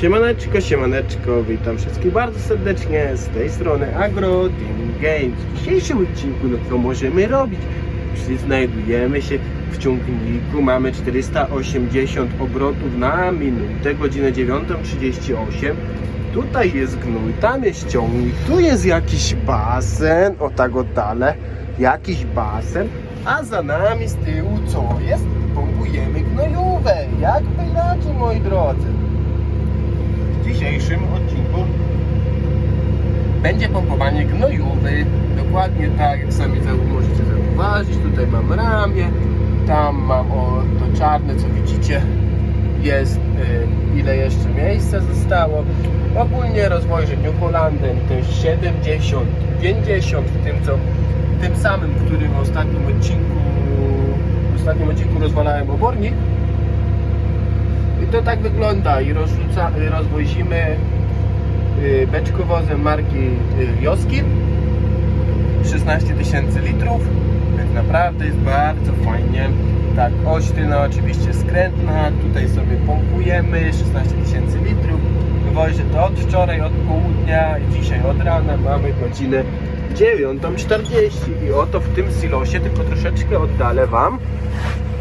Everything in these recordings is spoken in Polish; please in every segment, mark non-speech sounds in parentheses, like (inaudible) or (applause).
Siemaneczko, siemaneczko, witam wszystkich bardzo serdecznie z tej strony Agro Team Games. W dzisiejszym odcinku, no co możemy robić? Czyli znajdujemy się w ciągniku, mamy 480 obrotów na minutę, godzinę 9.38. Tutaj jest gnój, tam jest ciągnik, tu jest jakiś basen, o tak oddalę, jakiś basen, a za nami z tyłu co jest? Pompujemy gnojówę, jakby inaczej moi drodzy. W dzisiejszym odcinku będzie pompowanie gnojówy. Dokładnie tak, jak sami możecie zauważyć. Tutaj mam ramię, tam mam o, to czarne, co widzicie. Jest y, ile jeszcze miejsca zostało. Ogólnie rozwojże New Hollandem to jest 70, 50 w tym co tym samym, którym w ostatnim odcinku w ostatnim odcinku rozwalałem obornik. To tak wygląda i rozrzuca, y, rozwozimy y, beczkowozem marki y, Wioski. 16 tysięcy litrów więc naprawdę jest bardzo fajnie. Tak ośtyna oczywiście skrętna tutaj sobie pompujemy 16 tysięcy litrów. Wozie to od wczoraj od południa i dzisiaj od rana mamy godzinę 9.40 i oto w tym silosie tylko troszeczkę oddalę Wam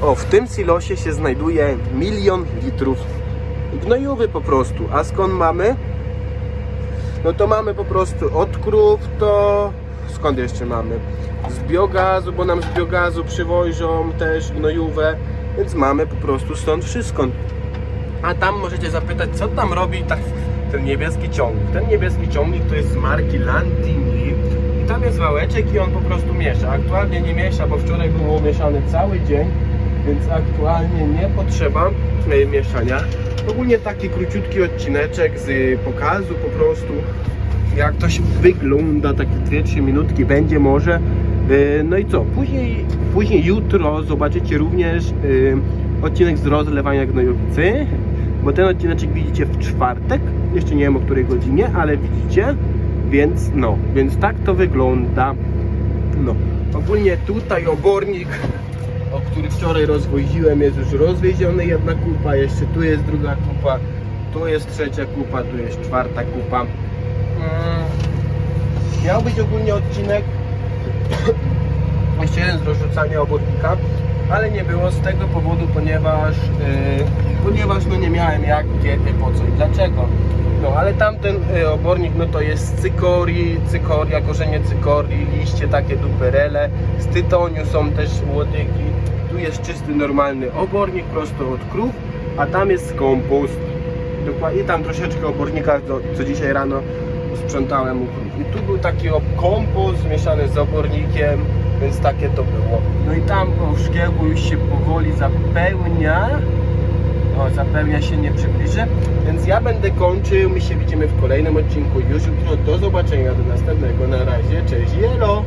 o, w tym silosie się znajduje milion litrów gnojowy po prostu. A skąd mamy? No to mamy po prostu od krów, to skąd jeszcze mamy? Z biogazu, bo nam z biogazu przywożą też gnojówę, więc mamy po prostu stąd wszystko. A tam możecie zapytać, co tam robi tak ten niebieski ciągnik. Ten niebieski ciągnik to jest z marki Landini i tam jest wałeczek i on po prostu miesza. Aktualnie nie miesza, bo wczoraj było mieszane cały dzień, więc aktualnie nie potrzeba e, mieszania. Ogólnie taki króciutki odcineczek z pokazu po prostu jak to się wygląda, takie 2-3 minutki będzie może. E, No i co? Później, później jutro zobaczycie również e, odcinek z rozlewania gnojowicy, bo ten odcineczek widzicie w czwartek, jeszcze nie wiem o której godzinie, ale widzicie, więc no, więc tak to wygląda. No, ogólnie tutaj obornik, o który wczoraj rozwoziłem, jest już rozwieziony jedna kupa, jeszcze tu jest druga kupa, tu jest trzecia kupa, tu jest czwarta kupa. Mm, Miał być ogólnie odcinek (coughs) jeszcze jeden z rozrzucania obornika, ale nie było z tego powodu, ponieważ yy, ponieważ no nie miałem jak, kiedy, po co i dlaczego. No ale tamten y, obornik no to jest cykorii, cykoria, korzenie cykorii, liście takie duperele, z tytoniu są też łodygi. Tu jest czysty, normalny obornik prosto od krów, a tam jest kompost. Dokładnie, tam troszeczkę obornika, co, co dzisiaj rano sprzątałem u krów. I tu był taki kompost zmieszany z obornikiem, więc takie to było. No i tam o szkiełku już się powoli zapełnia. O, zapełnia się, nie przybliżę. Więc ja będę kończył. My się widzimy w kolejnym odcinku już jutro. Do zobaczenia, do następnego. Na razie, cześć, jelo!